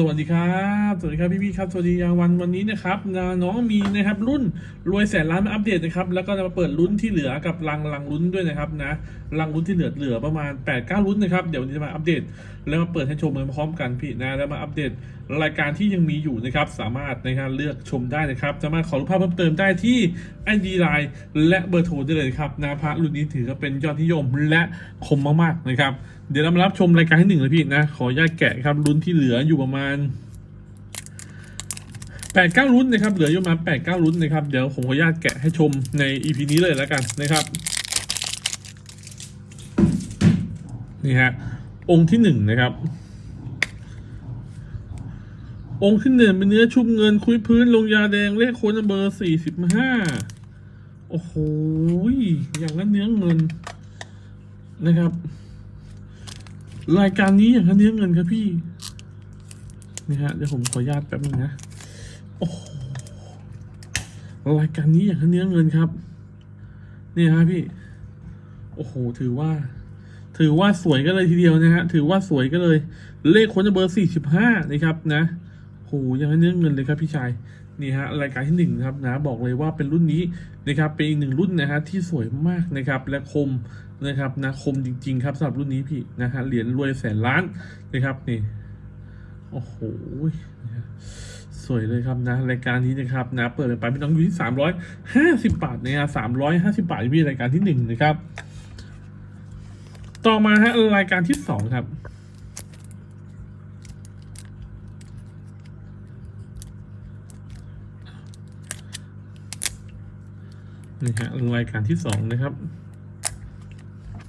สวัสดีครับ สวัสดีครับพี่ๆครับ สวัสดียางวันวันนี้นะครับน้องมีนะครับรุ่นรวยแสนล้านมาอัปเดตนะครับ แล้วก็จะมาเปิดรุ่นที่เหลือกับรังรังรุ่นด้วยนะครับนะรังรุ่นที่เหลือเหลือประมาณ8ปดเก้ารุ่นนะครับ เดี๋ยววันนี้จะมาอัปเดต แล้วมาเปิดให้ชมพร้อมกันพี่นะแล้วมาอัปเดตรายการที่ยังมีอยู่นะครับ สามารถในการเลือกชมได้นะครับ สามารถขอรูปภาพเพิ่มเติมได้ที่ไอดีไลน์และเบอร์โทรได้เลยครับนาพระรุ่นนี้ถือว่าเป็นยอดนิยมและคมมากๆนะครับ เดี๋ยวเรามารับชมรายการที่หนึ่งเลยพี่นะ ขอญาตแกะครับรุ่นที่เหลืออยู่ประมาณแปดเก้ารุ่นนะครับ เหลืออยู่ประมาณแปดเก้ารุ่นนะครับ เดี๋ยวผมขอญาตแกะให้ชมใน EP นี้เลยแล้วกันนะครับ นี่ฮะ องค์ที่หนึ่งนะครับ องค์ที่หนึ่งเป็นเนื้อชุบเงินคุยพื้นลงยาแดงเลขโค้ดเบอร์สี่สิบห้าโอ้โห อย่างนั้นเนื้อเงินนะครับ รายการนี้อย่างนั้นเนื้อเงินครับพี่นี่ฮะเดี๋ยวผมขออนุญาตแป๊บนึงนะโอ้รายการนี้อย่างนั้นเนื้อเงินครับนี่ฮะพี่ โอ้โห ถือว่า ถือว่าสวยกันเลยทีเดียวนะฮะ ถือว่าสวยกันเลย เลขคนเบอร์สี่สิบห้านะครับ นะโหยังเนื้อเงินเลยครับพี่ชาย นี่ฮะรายการที่หนึ่งนะครับนะบอกเลยว่าเป็นรุ่นนี้นะครับเป็นอีกหนึ่งรุ่นนะฮะที่สวยมากนะครับและคมนะครับนะคมจริง ๆ ครับสำหรับรุ่นนี้พี่นะฮะเหรียญรวยแสนล้านนะครับนี่โอ้โหสวยเลยครับนะรายการนี้นะครับนะเปิดไปพี่น้องอยู่ที่สามร้อยห้าสิบบาทนะฮะสามร้อยห้าสิบาทพี่รายการที่หนึ่งนะครับ ต่อมาฮะรายการที่สองครับ นี่ฮะรายการที่สองนะครับ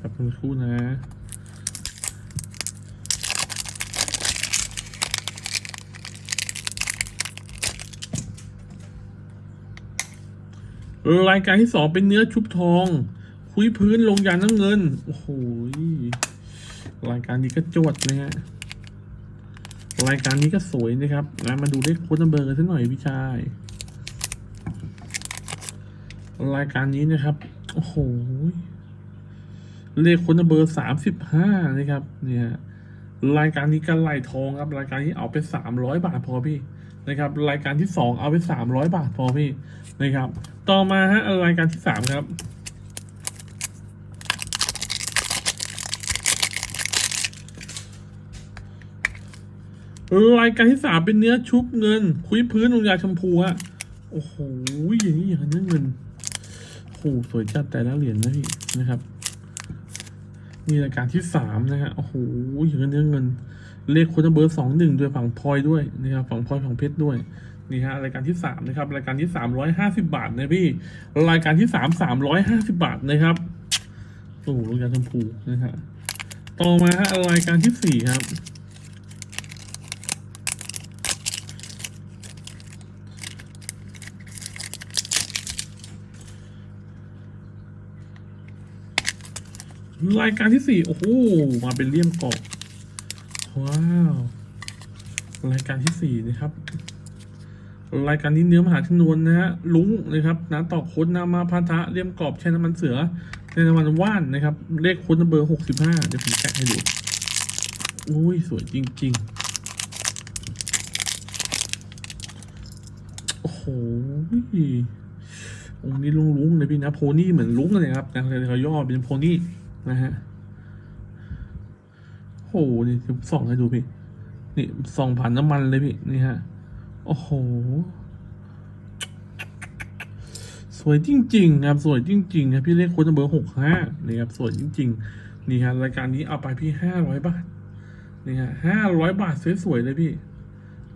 กับคุณคู่นะรายการที่สองเป็นเนื้อชุบทอง คุยพื้นลงยานน้ำเงิน โอ้โหรายการนี้ก็จดนะฮะรายการนี้ก็สวยนะครับนะมาดูเลขโค้ดนัมเบอร์กันสักหน่อยพี่ชาย รายการนี้นะครับ โอ้โห เลขคนเบอร์สามสิบห้านะครับ เนี่ย รายการนี้กันไหลทองครับ รายการนี้เอาไปสามร้อยบาทพอพี่นะครับ รายการที่สองเอาไปสามร้อยบาทพอพี่นะครับ ต่อมาฮะรายการที่สามครับรายการที่สามเป็นเนื้อชุบเงิน คุยพื้นลงยาชมพูฮะโอ้โหอย่างนี้อย่างนั้นเงิน โอ้โหสวยจัดแต่ละเหรียญนะพี่นะครับนี่รายการที่สามนะฮะโอ้โหอย่างนั้นเนื้อเงิน เลขโค้ดเบอร์สองหนึ่งด้วยฝั่งพลอยด้วยนะครับฝั่งพลอยฝั่งเพชรด้วยนี่ฮะรายการที่สามนะครับรายการที่สามร้อยห้าสิบาทนะพี่รายการที่สามสามร้อยห้าสิบาทนะครับโอ้โหลงยาชมพูนะฮะต่อมาฮะรายการที่สี่ครับ รายการที่สี่โอ้โหมาเป็นเลี่ยมกรอบว้าวรายการที่สี่นะครับ รายการนี้เนื้อมหาชนวนนะฮะลุงนะครับนะต่อโค้ดนามาพัทะเลี่ยมกรอบใช้น้ำมันเสือใช้น้ำมันว่านนะครับ เลขโค้ดเบอร์หกสิบห้าเดี๋ยวผมแกะให้ดูอุ้ยสวยจริง ๆ โอ้โหองค์นี้ลุงๆเลยพี่นะโพนี่เหมือนลุงเลยครับนะเลเขาย่อเป็นโพนี่ นะฮะโอ้โหนี่ส่องให้ดูพี่ นี่ส่องผ่านน้ำมันเลยพี่ นี่ฮะ โอ้โห สวยจริง ๆ ครับ สวยจริงๆครับพี่เลขโค้ดเบอร์หกห้านี่ครับ สวยจริง ๆ นี่ครับรายการนี้เอาไปพี่ห้าร้อยบาท นี่ฮะห้าร้อยบาทสวยๆเลยพี่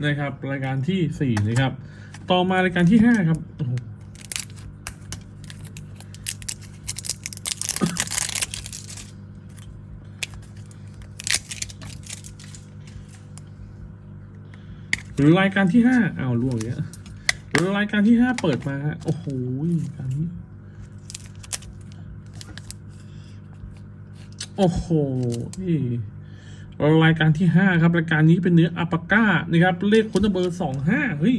นะครับ รายการที่สี่นะครับ ต่อมารายการที่ห้าครับ โอ้โห รายการที่ห้าอ้าวล่วงเนี้ยรายการที่ห้าเปิดมาฮะโอ้โหการนี้ โอ้โหนี่รายการที่ห้าครับ รายการนี้เป็นเนื้ออัปาก้านะครับ เลขคนเบอร์สองห้าเฮ้ย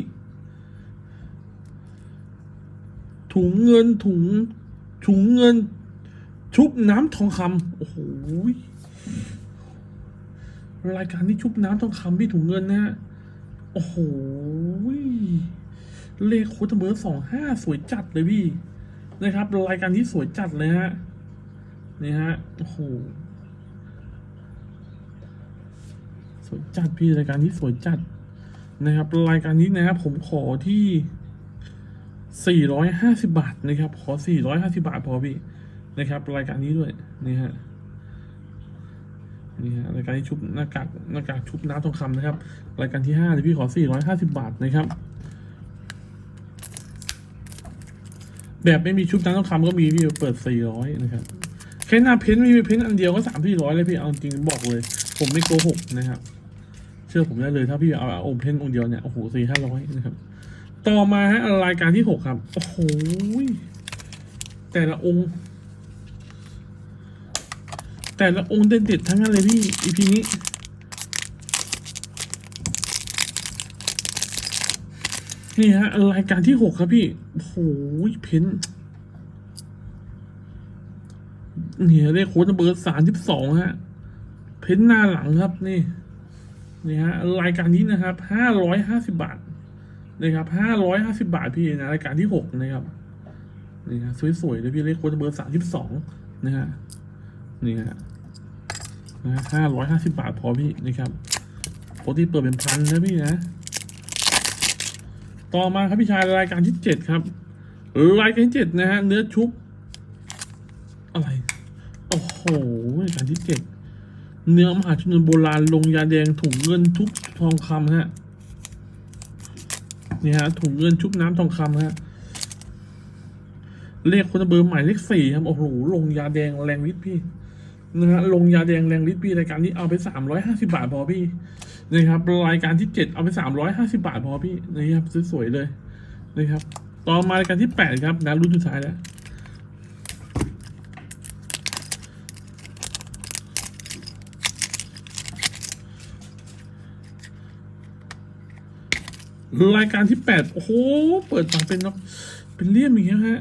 ถุงเงินถุง ถุงเงิน ชุบน้ำทองคำโอ้โหรายการนี้ชุบน้ำทองคำพี่ถุงเงินนะฮะ โอ้โหเลขโค้ดเบอร์สองห้าสวยจัดเลยพี่นะครับรายการที่สวยจัดเลยฮะนี่ฮะโอ้โหสวยจัดพี่รายการนี้สวยจัดนะครับ รายการนี้นะครับผมขอที่ 450 บาทนะครับ ขอ 450 บาทพอพี่นะครับ รายการนี้ด้วยนี่ฮะ นี่ฮะรายการที่ชุบหน้ากากหน้ากากชุบน้ำทองคำนะครับ รายการที่5เลยพี่ขอ450บาทนะครับ แบบไม่มีชุบน้ำทองคำก็มีพี่เปิด400นะครับแค่หน้าเพ้นมีเพ้นอันเดียวก็สามสี่ร้อยเลยพี่เอาจริงบอกเลย ผมไม่โกหกนะครับ เชื่อผมได้เลยถ้าพี่เอาเอาองค์เพ้นองเดียวเนี่ยโอ้โหสี่ห้าร้อยนะครับ ต่อมาฮะรายการที่หกครับ โอ้โหแต่ละองค์ แต่ละองค์เด็ดๆทั้งนั้นเลยพี่อีพีนี้ นี่ฮะรายการที่หกครับพี่โอ้โหเพ้นเนี่ยเลขโค้ดเบอร์สามสิบสองฮะ เพ้นหน้าหลังครับนี่นี่ฮะรายการนี้นะครับห้าร้อยห้าสิบาทนะครับห้าร้อยห้าสิบาทพี่นะรายการที่หกนะครับนี่ฮะสวยๆเลยพี่เลขโค้ดเบอร์สามสิบสองนะฮะ นี่ฮะนะห้าร้อยห้าสิบาทพอพี่นะครับปกติเปิดเป็นพันนะพี่นะ ต่อมาครับพี่ชายรายการที่เจ็ดครับ รายการที่เจ็ดนะฮะเนื้อชุบ อะไร โอ้โหรายการที่เจ็ดเนื้อมหาชนโบราณลงยาแดงถุงเงินทุบทองคำฮะนี่ฮะถุงเงินชุบน้ำทองคำฮะเลขคนเบอร์หมายเลขสี่ครับโอ้โหลงยาแดงแรงฤทธิ์พี่ นะฮะลงยาแดงแรงฤทธิ์พี่รายการนี้เอาไปสามร้อยห้าสิบาทพอพี่นะครับรายการที่เจ็ดเอาไปสามร้อยห้าสิบาทพอพี่นะครับสวยๆเลยนะครับ ต่อมารายการที่แปดครับนะรุ่นสุดท้ายแล้วรายการที่แปดโอ้โห เปิดมาเป็นนกเป็นเลี่ยมอย่างเงี้ยฮะ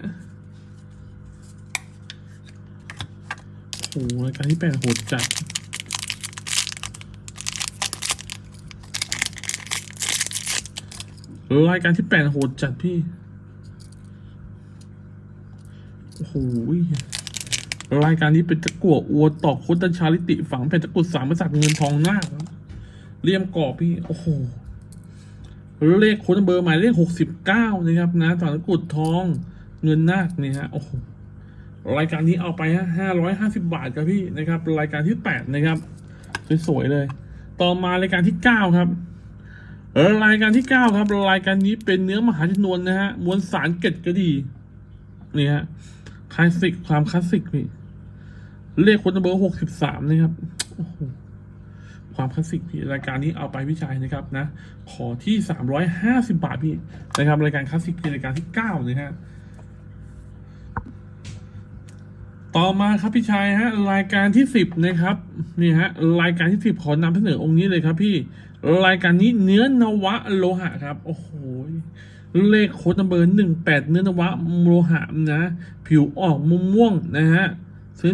โอ้รายการที่แปดโหดจัดรายการที่แปดโหดจัดพี่ โอ้โหรายการนี้เป็นตะกั่วอัวตอกโคตรชาลิติฝังแผ่นตะกรุดสามกษัตริย์เงินทองหน้าคเลี่ยมกรอบพี่ โอ้โห เลขค้ดเบอร์หมายเลขหกสิบเก้านะครับนะตอนกุดทองเงินนาคเนี่ยฮะ โอ้โห รายการนี้เอาไปฮะห้าร้อยห้าสิบาทครับพี่นะครับ รายการที่แปดนะครับ สวยๆเลย ต่อมารายการที่เก้าครับเออรายการที่เก้าครับ รายการนี้เป็นเนื้อมหาชนวนนะฮะมวลสารเกล็ดกระดีนี่ฮะคลาสสิกความคลาสสิกพี่เลขค้ดเบอร์หกสิบสามนะครับโอ้โหความคลาสสิกพี่รายการนี้เอาไปพี่ชายนะครับนะ ขอที่สามร้อยห้าสิบาทพี่นะครับ รายการคลาสสิกพี่รายการที่เก้าเลยฮะ ต่อมาครับพี่ชายฮะรายการที่สิบนะครับนี่ฮะรายการที่สิบขอนำเสนอองค์นี้เลยครับ พี่รายการนี้เนื้อนวะโลหะครับโอ้โหเลขโค้ดนัมเบอร์หนึ่งแปดเนื้อนวะโลหะนะ ผิวออกม่วงๆนะฮะ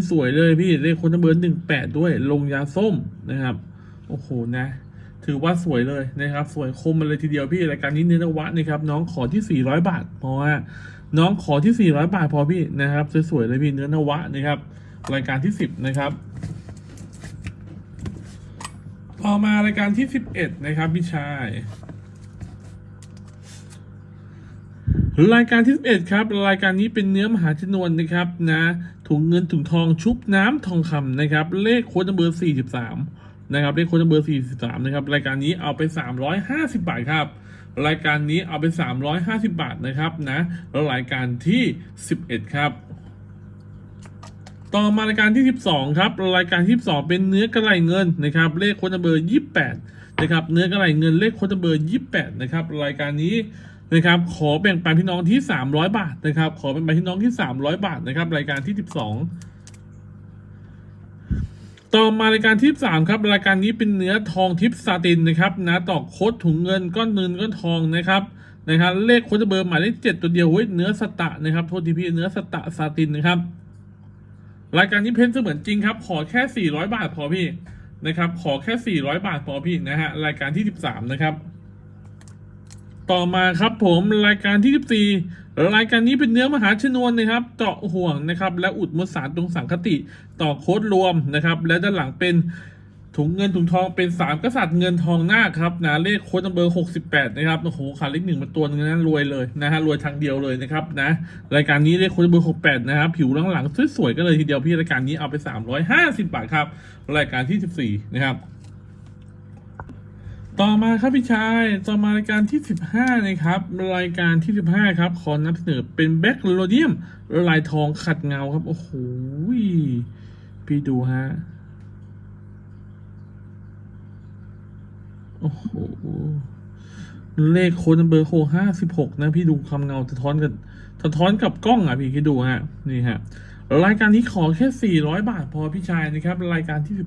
สวยๆเลยพี่เลขโค้ดนัมเบอร์หนึ่งแปดด้วยลงยาส้มนะครับโอ้โหนะ ถือว่าสวยเลยนะครับ สวยคมมาเลยทีเดียวพี่รายการนี้เนื้อนวะนะครับ น้องขอที่400บาทเพราะว่า น้องขอที่ 400 บาทพอพี่นะครับ สวยๆเลยพี่เนื้อนวะนะครับ รายการที่ 10 นะครับต่อมารายการที่ 11 นะครับพี่ชาย รายการที่ 11 ครับ รายการนี้เป็นเนื้อมหาชนวนนะครับนะถุงเงินถุงทองชุบน้ำทองคำนะครับ เลขโค้ดเบอร์ 43 นะครับ เลขโค้ดเบอร์ 43 นะครับ รายการนี้เอาไป 350 บาทครับ รายการนี้เอาไป 350 บาทนะครับนะแล้วรายการที่ 11 ครับ ต่อมารายการที่ 12 ครับ รายการที่ 12 เป็นเนื้อกระไรเงินนะครับ เลขโค้ดเบอร์ 28 นะครับ เนื้อกระไรเงินเลขโค้ดเบอร์ 28 นะครับ รายการนี้นะครับขอแบ่งปันพี่น้องที่ 300 บาทนะครับ ขอแบ่งปันพี่น้องที่ 300 บาทนะครับ รายการที่ 12 ต่อมารายการที่3ครับรายการนี้เป็นเนื้อทองทิพซาตินนะครับนะตอกโคดถุงเงินก้อนเงินก้อนทองนะครับนะครับเลขโคดเบอร์หมายเลขเจ็ดตัวเดียวเว้ยเนื้อสตะนะครับโทษทีพี่เนื้อสตะซาตินนะครับ รายการนี้เพ้นเสมือนจริงครับ ขอแค่ 400 บาทพอพี่นะครับขอแค่ 400 บาทพอพี่นะฮะรายการที่ 13 นะครับ ต่อมาครับผมรายการที่ 14 รายการนี้เป็นเนื้อมหาชนวนนะครับเจาะห่วงนะครับ และอุดมสารตรงสังคติต่อโค้ดรวมนะครับ และด้านหลังเป็นถุงเงินถุงทองเป็นสามกษัตริย์เงินทองหน้าครับนะเลขโค้ดเบอร์ 68 นะครับโอ้โหขาดเลขหนึ่งมาตัวนึงนะรวยเลยนะฮะรวยทางเดียวเลยนะครับนะรายการนี้เลขโค้ดเบอร์ 68 นะครับผิวหลังๆสวยๆกันเลยทีเดียวพี่รายการนี้เอาไป 350 บาทครับรายการที่ 14 นะครับ ต่อมาครับพี่ชาย ต่อมารายการที่ 15 นะครับ รายการที่ 15 ครับขอนำเสนอเป็นแบ็กโลเดียมลายทองขัดเงาครับ โอ้โหพี่ดูฮะ โอ้โห เลขโค้ดเบอร์โคห้าสิบหกนะ พี่ดูคำเงาสะท้อนกับสะท้อนกับกล้องอะพี่คิดดูฮะ นี่ฮะ รายการนี้ขอแค่400บาทพอพี่ชายนะครับ รายการที่15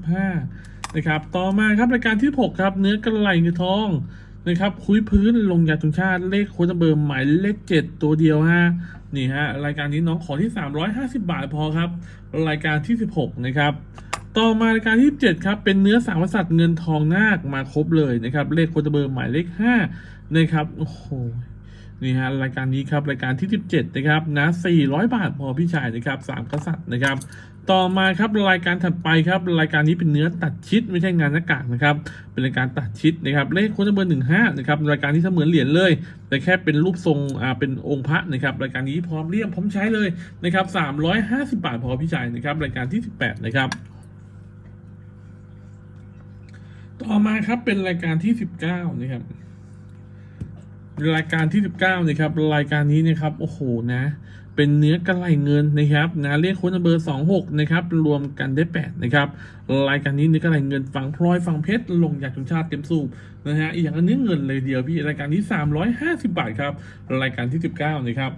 นะครับ ต่อมาครับรายการที่ 6 ครับ เนื้อกระไหลเนื้อทองนะครับคุยพื้นลงยาตุงชาติเลขโค้ดนัมเบอร์หมายเลข 7 ตัวเดียวฮะนี่ฮะรายการนี้น้องขอที่ 350 บาทพอครับ รายการที่ 16 นะครับต่อมารายการที่7ครับเป็นเนื้อสามกษัตริย์เงินทองนาคมาครบเลยนะครับเลขโคดเบอร์หมายเลข5นะครับโอ้โห นี่ฮะรายการนี้ครับรายการที่ 17 นะครับนะ 400 บาทพอพี่ชายนะครับสามกษัตริย์นะครับ ต่อมาครับรายการถัดไปครับรายการนี้เป็นเนื้อตัดชิดไม่ใช่งานหน้ากากนะครับเป็นรายการตัดชิดนะครับเลขโค้ดเบอร์หนึ่งห้านะครับรายการที่เสมือนเหรียญเลย แต่แค่เป็นรูปทรงอ่าเป็นองค์พระนะครับรายการนี้พร้อมเรียมพร้อมใช้เลยนะครับสามร้อยห้าสิบบาทพอพี่ชายนะครับรายการที่สิบแปดนะครับต่อมาครับเป็นรายการที่สิบเก้านะครับ รายการที่สิบเก้านะครับ รายการนี้นะครับโอ้โหนะ เป็นเนื้อกระไหลเงินนะครับนะเลขโค้ดเบอร์สองหกนะครับรวมกันได้แปดนะครับ รายการนี้เนื้อกระไหลเงินฝั่งพลอยฝั่งเพชรลงจากทุนชาติเต็มสูบนะฮะอีกอย่างเนื้อเงินเลยเดียวพี่รายการนี้สามร้อยห้าสิบาทครับ รายการที่สิบเก้านะครับ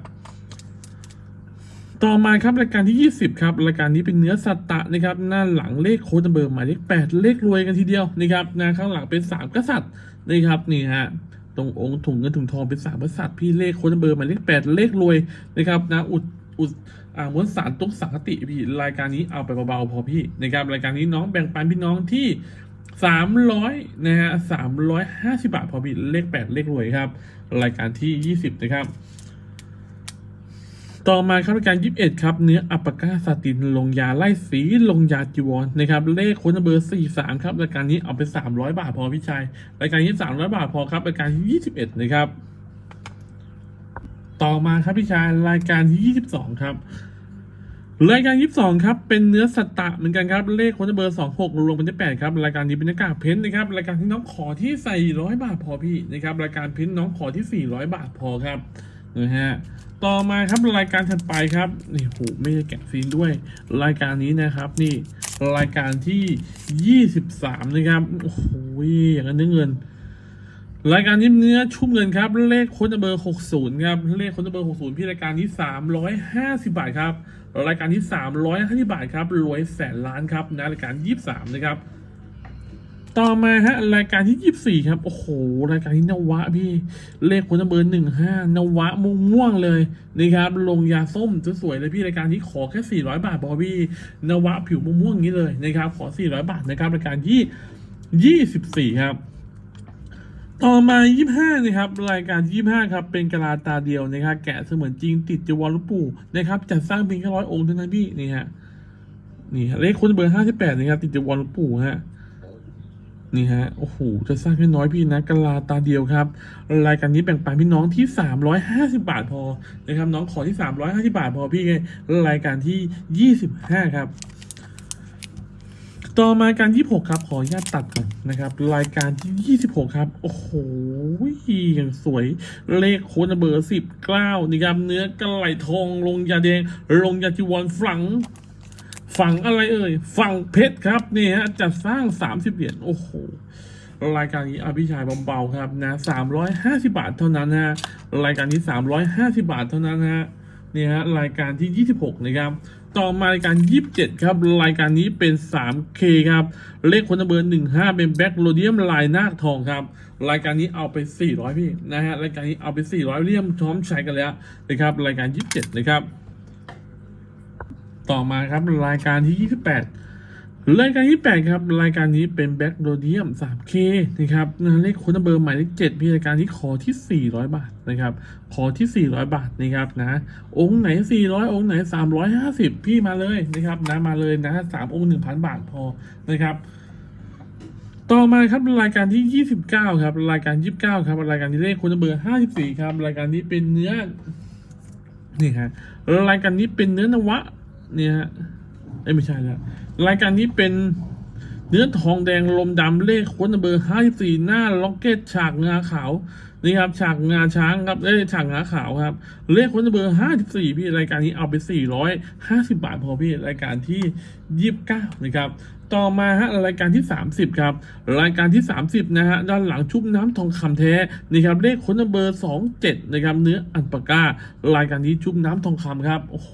ต่อมาครับรายการที่ 20 ครับรายการนี้เป็นเนื้อสัตตะนะครับหน้าหลังเลขโค้ดเบอร์หมายเลข8เลขรวยกันทีเดียวนะครับนะข้างหลังเป็น 3 กษัตริย์นะครับนี่ฮะ ตรงองค์ถุงเงินถุงทองเป็น3กษัตริย์พี่เลขโค้ดนัมเบอร์หมายเลขแปดเลขรวยนะครับนะอุดอุดอ่ามวลสารตุกสังคติพี่รายการนี้เอาไปเบาๆพอพี่นะครับรายการนี้น้องแบ่งปันพี่น้องที่สามร้อยนะฮะสามร้อยห้าสิบบาทพอพี่เลขแปดเลขรวยครับ รายการที่ยี่สิบนะครับ ต่อมาครับรายการ 21 ครับ เนื้ออัปปะก้าสตินลงยาไล่สีลงยาจีวรนะครับ เลขค้ดเบอร์ 43 ครับรายการนี้เอาไป 300 บาทพอพี่ชายรายการนี้ 300 บาทพอครับรายการที่21 นะครับ ต่อมาครับพี่ชายรายการที่ 22 ครับรายการ22 ครับเป็นเนื้อสตะเหมือนกันครับเลขค้ดเบอร์ 26รวมเป็นได้8ครับรายการนี้เป็นหน้ากากเพ้นนะครับรายการที่น้องขอที่ใส่100บาทพอพี่นะครับรายการเพ้นน้องขอที่ 400 บาทพอครับ นะฮะต่อมาครับรายการถัดไปครับนี่โหไม่ได้แกะซีนด้วย รายการนี้นะครับนี่รายการที่ 23 นะครับโอ้โหอย่างนั้นเนื้อเงิน รายการนี้เนื้อชุ่มเงินครับ เลขค้ดเบอร์ 60 ครับ เลขค้ดเบอร์ 60 พี่รายการนี้ 350 บาทครับ รายการที่350 บาทครับรวยแสนล้านครับนะรายการ 23 นะครับ ต่อมาฮะรายการที่ 24 ครับ โอ้โห รายการที่นวะพี่ เลขคนเบอร์หนึ่งห้านวะม่วงม่วงๆเลยนะครับ ลงยาส้มสวยๆเลยพี่รายการที่ขอแค่ 400 บาทพอพี่นวะผิวม่วงม่วงๆอย่างนี้เลยนะครับ ขอ 400 บาทนะครับรายการที่ 24 ครับต่อมา 25 นะครับ รายการ 25 ครับ เป็นกะลาตาเดียวนะครับ แกะเสมือนจริงติดจีวรลวงปู่นะครับ จัดสร้างเพียงแค่ร้อยองค์เท่านั้นพี่ นี่ฮะ นี่เลขคนเบอร์ 58 นะครับ ติดจีวรลวงปู่ฮะ นี่ฮะ โอ้โห จะสร้างแค่น้อยพี่นะกะลาตาเดียวครับ รายการนี้แบ่งปันพี่น้องที่ 350 บาทพอนะครับ น้องขอที่ 350 บาทพอพี่ไงรายการที่ 25 ครับ ต่อมาการ 26 ครับ ขออนุญาตตัดก่อนนะครับ รายการที่ 26 ครับ โอ้โหอย่างสวย เลขโค้ดเบอร์10 9นี่ครับ เนื้อกระไหลทอง ลงยาแดง ลงยาจีวรฝัง ฝั่งอะไรเอ่ยฝั่งเพชรครับนี่ฮะจัดสร้าง 30 เหรียญโอ้โหรายการนี้อภิชายเบาๆครับนะ350บาทเท่านั้นฮะรายการนี้350บาทเท่านั้นฮะนี่ฮะรายการที่ 26 นะครับ ต่อมารายการ 27 ครับ รายการนี้เป็น 3K ครับ เลขคนเบอร์ 15 เป็นแบ็คโรเดียมลายนาคทองครับ รายการนี้เอาไป 400 พี่นะฮะ รายการนี้เอาไป 400เลี่ยมพร้อมใช้กันแล้วนะครับ รายการ 27 นะครับ ต่อมาครับรายการที่ 28 รายการที่แปดครับรายการนี้เป็นแบ็กโรเดียม 3K นะครับเลขคนเบอร์หมายเลขเจ็ดพี่รายการนี้ขอที่ 400 บาทนะครับขอที่ 400 บาทนะครับนะองค์ไหน 400 องค์ไหน 350 พี่มาเลยนะครับนะมาเลยนะสามองค์ 1,000 บาทพอนะครับต่อมาครับรายการที่ 29 ครับ รายการ 29 ครับ รายการที่เลขคนเบอร์ 54 ครับ รายการนี้เป็นเนื้อนี่ฮะรายการนี้เป็นเนื้อนวะ เนี่ยฮะเอ้ไม่ใช่แล้วรายการนี้เป็นเนื้อทองแดงลมดำเลขค้นเบอร์54หน้าล็อกเก็ตฉากงาขาวนี่ครับฉากงาช้างครับเอ้ฉากงาขาวครับ เลขค้นเบอร์54พี่รายการนี้เอาไป450บาทพอพี่รายการที่29นะครับ ต่อมาฮะรายการที่ 30 ครับ รายการที่ 30 นะฮะด้านหลังชุบน้ำทองคำแท้นะครับเลขค้นเบอร์ 27 นะครับเนื้ออันปาก้ารายการนี้ชุบน้ำทองคำครับโอ้โห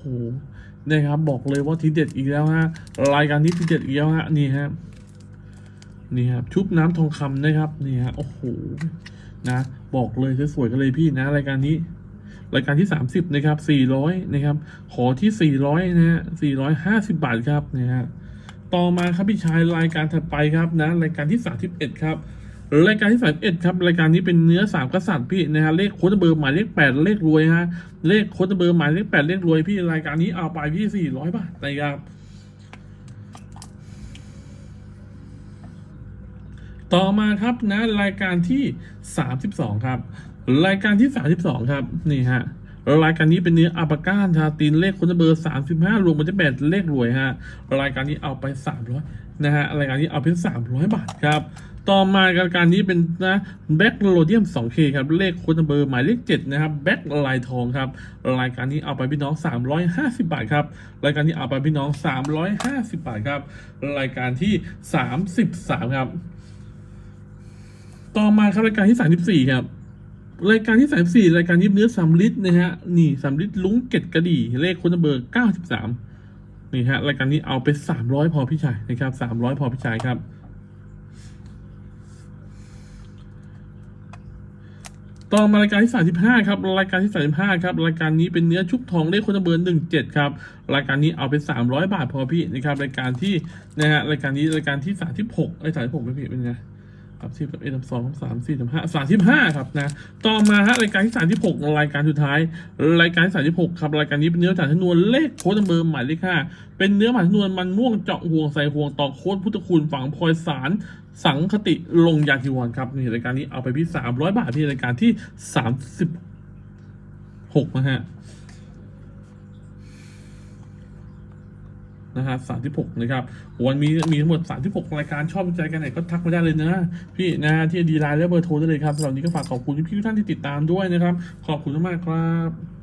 นะครับบอกเลยว่าทีเด็ดอีกแล้วฮะรายการนี้ทีเด็ดอีกแล้วฮะนี่ฮะนี่ครับชุบน้ำทองคำนะครับนี่ฮะโอ้โหนะบอกเลยสวยๆกันเลยพี่นะ รายการนี้รายการที่ 30 นะครับ 400 นะครับ ขอที่ 400 นะฮะ450 บาทครับนะฮะ ต่อมาครับพี่ชายรายการถัดไปครับนะรายการที่ 31 ครับรายการที่31ครับรายการนี้เป็นเนื้อสามกษัตริย์พี่นะฮะเลขโค้ดเบอร์หมายเลข8เลขรวยฮะเลขโค้ดเบอร์หมายเลข8เลขรวยพี่รายการนี้เอาไปพี่400บาทนะครับต่อมาครับนะรายการที่32ครับ รายการที่32ครับนี่ฮะ รายการนี้เป็นเนื้ออัปาก้านชาตินเลขคนเบอร์ 35รวมมันจะแปดเลขรวยฮะรายการนี้เอาไป 300นะฮะรายการนี้เอาเป็น300 บาทครับต่อมารายการนี้เป็นนะแบ็กโรเดียม 2K ครับเลขคนเบอร์หมายเลข 7 นะครับแบ็กลายทองครับรายการนี้เอาไปพี่น้อง 350 บาทครับรายการนี้เอาไปพี่น้อง 350 บาทครับรายการที่ 33 ครับ ต่อมาครับรายการที่สามสิบสี่ครับ รายการที่สามสี่รายการยิบเนื้อสามลิตรนะฮะนี่สามลิตรลุงเกตกระดี่เลขคนเบอร์เก้าสิบสามนี่ฮะรายการนี้เอาไปสามร้อยพอพี่ชายนะครับสามร้อยพอพี่ชายครับต่อมารายการที่35ครับรายการที่35ครับรายการนี้เป็นเนื้อชุบทองเลขคนเบอร์17ครับรายการนี้เอาไป 300 บาทพอพี่นะครับรายการที่นะฮะรายการนี้รายการที่36ไอ้ย36ไม่ผิดเป็นไง ครับสิบกับเอ็มสองสามสี่สามห้าสามสิบห้าครับนะ ต่อมาฮะรายการที่สามที่หกรายการสุดท้าย รายการที่สามที่หกครับรายการนี้เป็นเนื้อฐานชนวนเลขโค้ดเบอร์หมายเลขห้าเป็นเนื้อหมายชนวนมันม่วงเจาะห่วงใส่ห่วงต่อโค้ดพุทธคุณฝังพลอยสารสังคติลงยาทิวรครับนี่รายการนี้เอาไปพี่สามร้อยบาทที่รายการที่สามสิบหกนะฮะ นะฮะสามที่หกนะครับ วันมีมีทั้งหมดสามที่หกรายการชอบใจกันไหนก็ทักมาได้เลยนะ พี่นะฮะที่ดีไลน์และเบอร์โทรได้เลยครับสำหรับนี้ก็ฝากขอบคุณพี่ทุกท่านที่ติดตามด้วยนะครับ ขอบคุณมากครับ